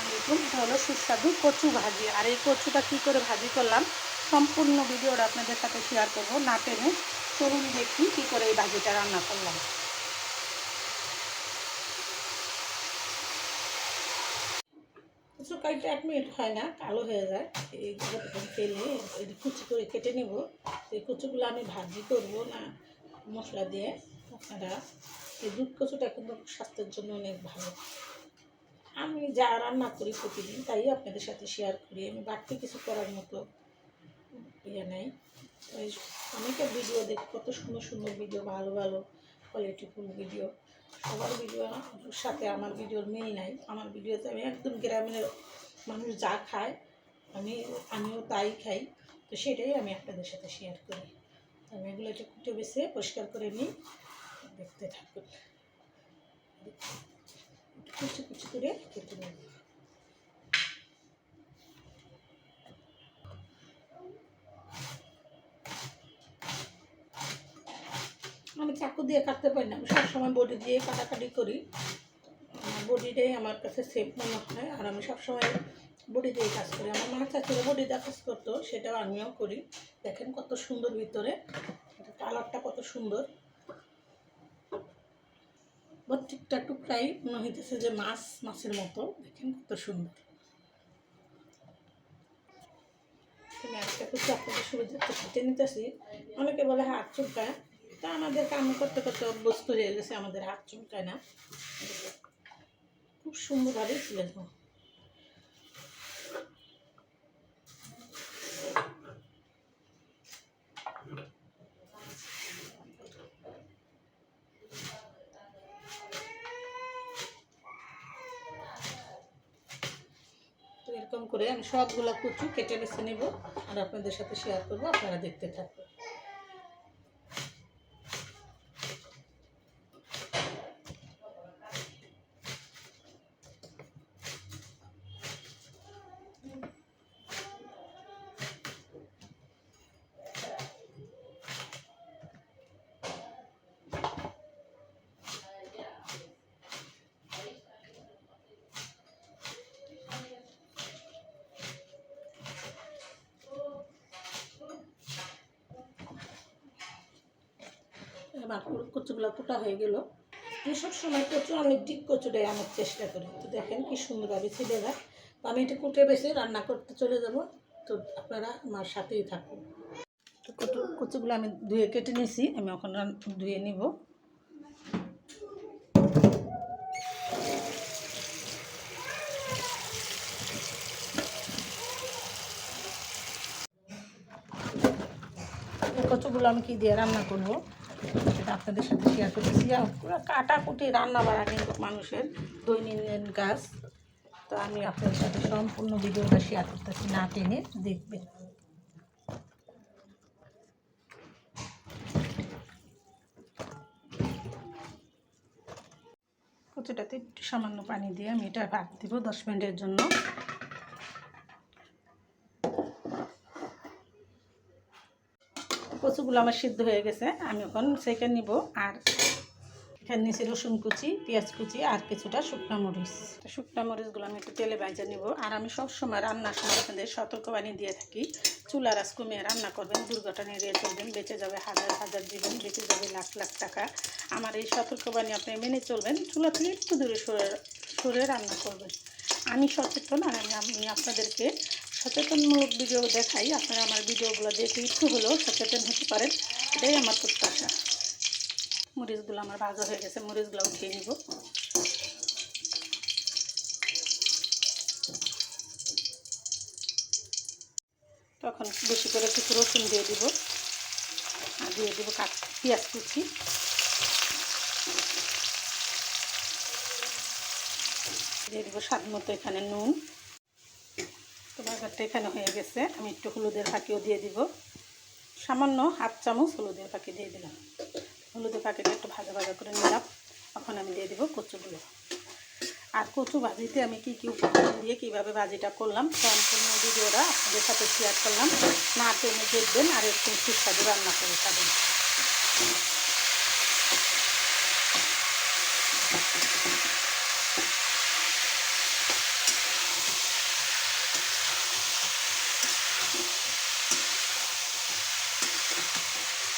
আলাইকুম। এটা হলো সুস্বাদু কচু ভাজি। আর এই কচুটা কী করে ভাজি করলাম, সম্পূর্ণ ভিডিওটা আপনাদের সাথে শেয়ার করব। না টেনে চলুন দেখি কী করে এই ভাজিটা রান্না করলাম। কচু এক মিনিট হয় না, কালো হয়ে যায়। তখন তেলে এটা কুচি করে কেটে নেব। এই কচুগুলো আমি ভাজি করব না, মশলা দিয়ে। আপনারা এই দুধ কচুটা কিন্তু স্বাস্থ্যের জন্য অনেক ভালো। আমি যা রান্না করি প্রতিদিন তাই আপনাদের সাথে শেয়ার করি। আমি বাড়তি কিছু করার মতো ইয়ে নেই। তাই অনেকের ভিডিও দেখি, কত সুন্দর সুন্দর ভিডিও ভালো ভালো কোয়ালিটিফুল ভিডিও সবার ভিডিও সাথে আমার ভিডিওর মিল নাই। আমার ভিডিওতে আমি একদম গ্রামের মানুষ যা খায়, আমি, আমিও তাই খাই। তো সেটাই আমি আপনাদের সাথে শেয়ার করি। আমি এগুলো একটু কুটে বেছে পরিষ্কার করে নিই। দেখতে থাকুন। কুচি কুচি করে কেটে নেব। আমি চাকু দিয়ে কাটতে পারি না, আমি সবসময় বডি দিয়ে কাটাকাটি করি। বডিটাই আমার কাছে সেফ মনে হয়, আর আমি সবসময় বডি দিয়ে কাজ করি। আমার মা চাচিরা বডি দিয়ে কাজ করতো, সেটাও আমিও করি। দেখেন কত সুন্দর ভিতরে কালারটা কত সুন্দর। প্রত্যেকটা টুকরাই মনে হইতেছে যে মাছ, মাছের মতো। দেখেন কত সুন্দর। আমি একটা সুবিধা কেটে নিতেছি। অনেকে বলে হাত চুলকায়। তা আমাদের কাম করতে করতে অভ্যস্ত হয়ে গেছে, আমাদের হাত চুমকায় না। খুব সুন্দরভাবে তুলে দেবো এরকম করে আমি সবগুলো কুচু কেটে বেছে নেব আর আপনাদের সাথে শেয়ার করব, আপনারা দেখতে থাকবেন এবার কচুগুলো কোটা হয়ে গেল। আমি সবসময় কচু আমি ডিপ কচুটাই আমার চেষ্টা করি। তো দেখেন কি সুন্দরভাবে ছিঁড়ে যায়। তো আমি এটা কুটে বেছে রান্না করতে চলে যাব। তো আপনারা আমার সাথেই থাকুন। তো কচু, কচুগুলো আমি ধুয়ে কেটে নিয়েছি আমি রান- ধুয়ে নিব। কচুগুলো আমি কি দিয়ে রান্না করব? আপনাদের সাথে শেয়ার করতেছি। পুরো কাটাকুটি রান্না বাড়া কিন্তু মানুষের দৈনন্দিন কাজ। তো আমি আপনাদের সাথে সম্পূর্ণ ভিডিওটা শেয়ার করতেছি, না টেনে দেখবেন। কচুটাতে একটু সামান্য পানি দিয়ে আমি এটা ভাত দিব দশ মিনিটের জন্য। কচুগুলো আমার সিদ্ধ হয়ে গেছে, আমি এখন সেখানে নিব। আর এখানে নিচে রসুন কুচি, পেঁয়াজ কুচি আর কিছুটা শুকনো মরিচ। শুকনো মরিচগুলো আমি একটু তেলে ভাজা নিব। আর আমি সবসময় রান্নার সময় আপনাদের সতর্কবাণী দিয়ে থাকি চুলার আজ কমিয়ে রান্না করবেন, দুর্ঘটনা এড়িয়ে চলবেন, বেঁচে যাবে হাজার হাজার জীবন, বেঁচে যাবে লাখ লাখ টাকা। আমার এই সতর্কবাণী আপনি মেনে চলবেন, চুলা থেকে একটু দূরে সরে সরে রান্না করবেন। আমি সচেতন আর আমি আপনাদেরকে সচেতনমূলক ভিডিও দেখাই। আপনারা আমার ভিডিওগুলো দেখে একটু হলেও সচেতন হতে পারেন। এটাই আমার প্রত্যাশা। মরিচগুলো আমার ভাজা হয়ে গেছে, মরিচগুলো উঠিয়ে নিব। তখন বেশি করে কিছু রসুন দিয়ে দিব। দিয়ে দিব কাট পেঁয়াজ কুচি। দিয়ে দিব স্বাদ মতো এখানে নুন। তো বাজারটা এখানে হয়ে গেছে। আমি একটু হলুদের ফাঁকিও দিয়ে দিব। সামান্য হাফ চামচ হলুদের ফাঁকি দিয়ে দিলাম। হলুদের ফাঁকিটা একটু ভাজা ভাজা করে নিলাম। এখন আমি দিয়ে দিব কচুগুলো। আর কচু ভাজিতে আমি কি কি উপকরণ দিয়ে কীভাবে ভাজিটা করলাম, সম্পূর্ণ ভিডিওটা আপনাদের সাথে শেয়ার করলাম। না টেনে দেখবেন আর একটু সুস্বাদু রান্না করে খাবেন।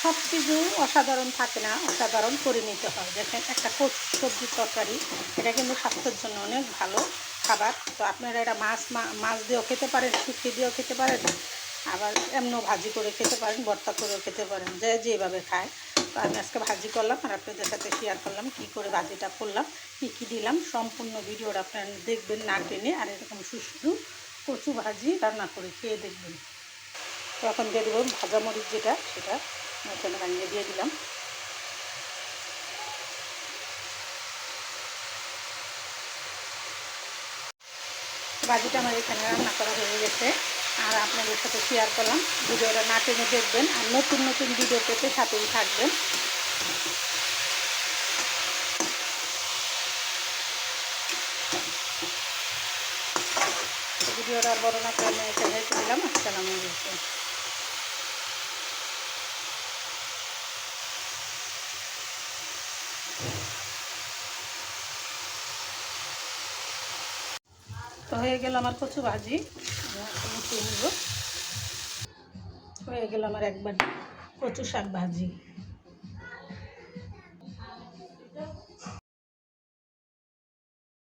সব কিছু অসাধারণ থাকে না, অসাধারণ করে নিতে হয়। দেখেন, একটা কচু সবজির তরকারি, এটা কিন্তু স্বাস্থ্যের জন্য অনেক ভালো খাবার। তো আপনারা এটা মাছ মাছ দিয়েও খেতে পারেন শুকিয়ে দিয়েও খেতে পারেন, আবার এমনও ভাজি করে খেতে পারেন, ভর্তা করেও খেতে পারেন, যে যেভাবে খায়। তো আমি আজকে ভাজি করলাম আর আপনাদের সাথে শেয়ার করলাম, কি করে ভাজিটা করলাম, কী কী দিলাম, সম্পূর্ণ ভিডিওটা আপনারা দেখবেন না টেনে, আর এরকম সুস্বাদু কচু ভাজি রান্না করে খেয়ে দেখবেন। তো এখন দিয়ে দেবো ভাজা মরিচ যেটা, সেটা এখানে বানিয়ে দিয়ে দিলাম। ভাজিটা আমার এখানে রান্না করা হয়ে গেছে। আর আপনাদের সাথে শেয়ার করলাম। ভিডিওটা না টেনে দেখবেন আর নতুন নতুন ভিডিও পেতে সাথেই থাকবেন। ভিডিওটা বড় না করে এখানে দিলাম। আসসালামু আলাইকুম। তো হয়ে গেল আমার কচু ভাজি। হয়ে গেল আমার একবার কচু শাক ভাজি।